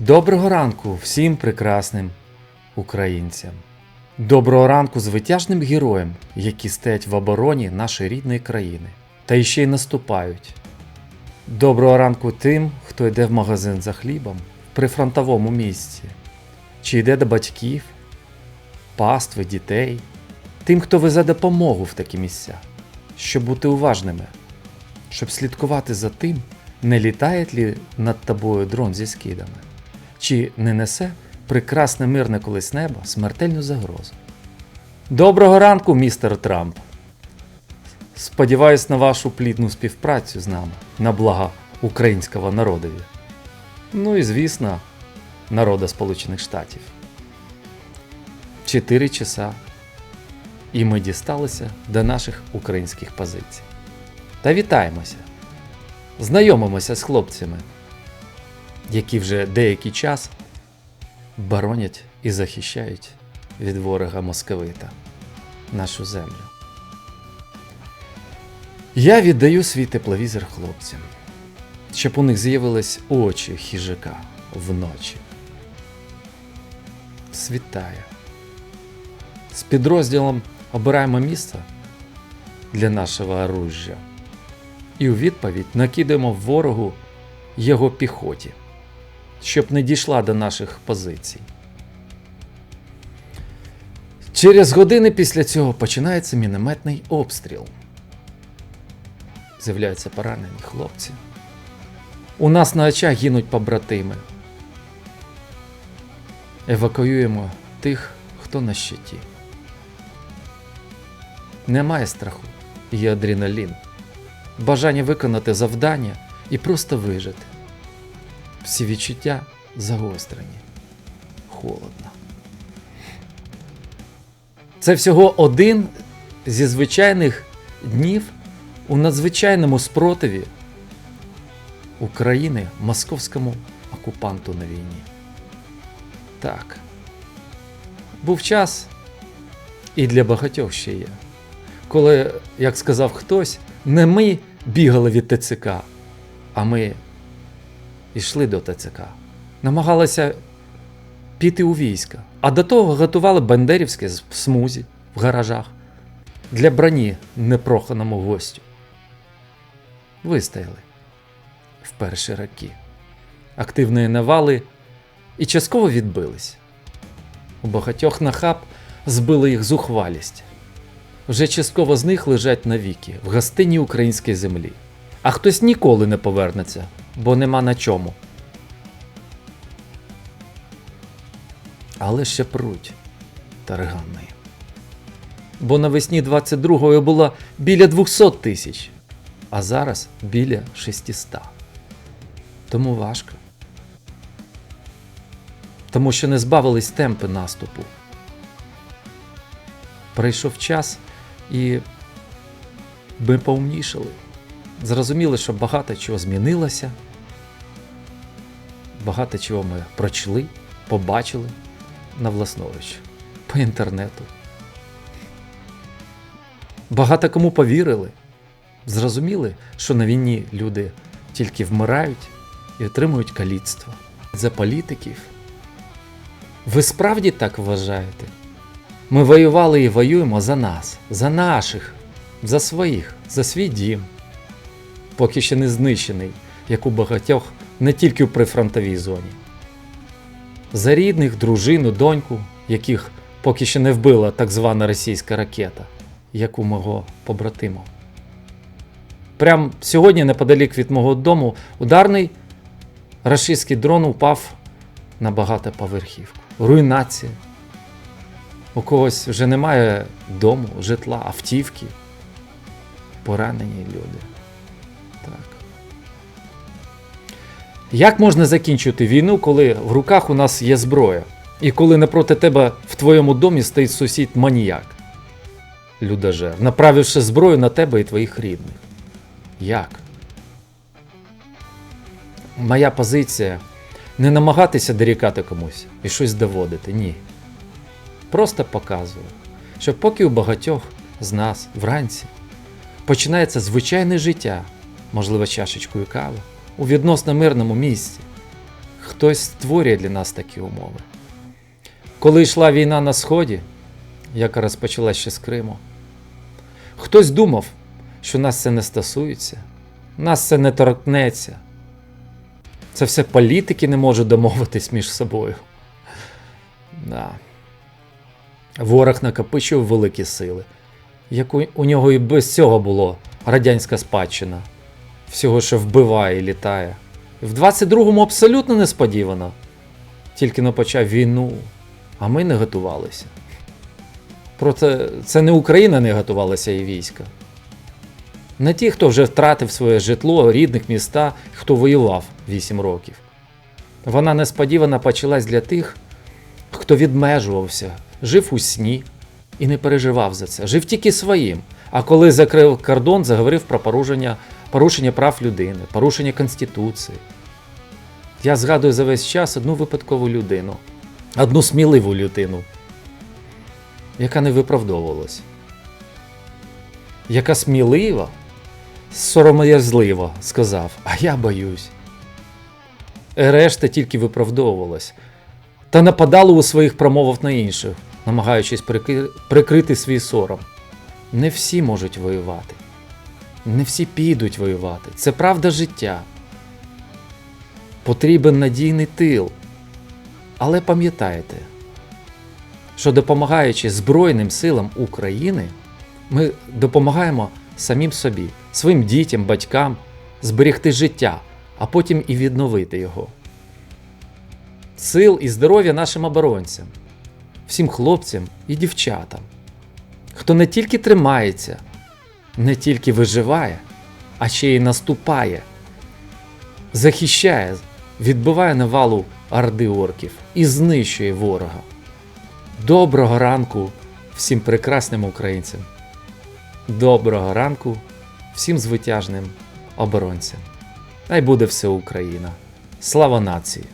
Доброго ранку всім прекрасним українцям. Доброго ранку звитяжним героям, які стоять в обороні нашої рідної країни. Та іще й наступають. Доброго ранку тим, хто йде в магазин за хлібом в прифронтовому місці, чи йде до батьків, пастви, дітей, тим, хто везе допомогу в такі місця, щоб бути уважними, щоб слідкувати за тим, не літає лі над тобою дрон зі скидами, чи не несе прекрасне мирне колись небо смертельну загрозу. Доброго ранку, містер Трамп! Сподіваюсь на вашу плідну співпрацю з нами на блага українського народові. Ну і звісно, народа Сполучених Штатів. Чотири часа. І ми дісталися до наших українських позицій. Та вітаємося! Знайомимося з хлопцями, які вже деякий час боронять і захищають від ворога московита нашу землю. Я віддаю свій тепловізор хлопцям, щоб у них з'явились очі хижака вночі. Світає. З підрозділом обираємо місце для нашого оружжя і у відповідь накидаємо ворогу його піхоті, щоб не дійшла до наших позицій. Через години після цього починається мінометний обстріл. З'являються поранені хлопці. У нас на очах гинуть побратими. Евакуюємо тих, хто на щиті. Немає страху, є адреналін, бажання виконати завдання і просто вижити. Всі відчуття загострені, холодно. Це всього один зі звичайних днів у надзвичайному спротиві України московському окупанту на війні. Так. Був час, і для багатьох ще є. Коли, як сказав хтось, не ми бігали від ТЦК, а ми йшли до ТЦК. Намагалися піти у війська. А до того готували бандерівське в смузі в гаражах для броні непроханому гостю. Вистояли в перші роки. Активної навали і частково відбились. У багатьох нахаб збили їх зухвалість. Вже частково з них лежать навіки в гостині української землі. А хтось ніколи не повернеться, бо нема на чому. Але ще пруть таргани. Бо навесні 22-го було біля 200 тисяч, а зараз біля 600. Тому важко. Тому що не збавились темпи наступу. Прийшов час, і ми поумнішали. Зрозуміли, що багато чого змінилося, багато чого ми прочли, побачили на власноруч по інтернету. Багато кому повірили, зрозуміли, що на війні люди тільки вмирають і отримують каліцтво. За політиків. Ви справді так вважаєте? Ми воювали і воюємо за нас, за наших, за своїх, за свій дім. Поки ще не знищений, як у багатьох, не тільки в прифронтовій зоні. За рідних, дружину, доньку, яких поки ще не вбила так звана російська ракета, як у мого побратима. Прям сьогодні, неподалік від мого дому, ударний рашистський дрон упав на багатоповерхівку. Руйнація. У когось вже немає дому, житла, автівки. Поранені люди. Як можна закінчити війну, коли в руках у нас є зброя? І коли напроти тебе в твоєму домі стоїть сусід маніяк? Людожер, направивши зброю на тебе і твоїх рідних. Як? Моя позиція не намагатися дорікати комусь і щось доводити. Ні. Просто показую, що поки у багатьох з нас вранці починається звичайне життя, можливо, чашечкою кави, у відносно мирному місці, хтось створює для нас такі умови. Коли йшла війна на Сході, яка розпочалася ще з Криму, хтось думав, що нас це не стосується, нас це не торкнеться. Це все політики не можуть домовитись між собою. Да. Ворог накопичив великі сили, як у, нього і без цього було радянська спадщина. Всього, що вбиває і літає. В 22-му абсолютно несподівано. Тільки но почав війну, а ми не готувалися. Проте це не Україна не готувалася і війська. Не ті, хто вже втратив своє житло, рідних міста, хто воював 8 років. Вона несподівано почалась для тих, хто відмежувався, жив у сні і не переживав за це, жив тільки своїм. А коли закрив кордон, заговорив про порушення, порушення прав людини, порушення Конституції. Я згадую за весь час одну випадкову людину, одну сміливу людину, яка не виправдовувалась, яка смілива, сором'язливо сказав, а я боюсь. Решта тільки виправдовувалась та нападали у своїх промовах на інших, намагаючись прикрити свій сором. Не всі можуть воювати, не всі підуть воювати. Це правда життя. Потрібен надійний тил. Але пам'ятайте, що допомагаючи Збройним силам України, ми допомагаємо самим собі, своїм дітям, батькам зберегти життя, а потім і відновити його. Сил і здоров'я нашим оборонцям, всім хлопцям і дівчатам, хто не тільки тримається, не тільки виживає, а ще й наступає, захищає, відбиває навалу орди орків і знищує ворога. Доброго ранку всім прекрасним українцям. Доброго ранку всім звитяжним оборонцям. Най буде все Україна. Слава нації!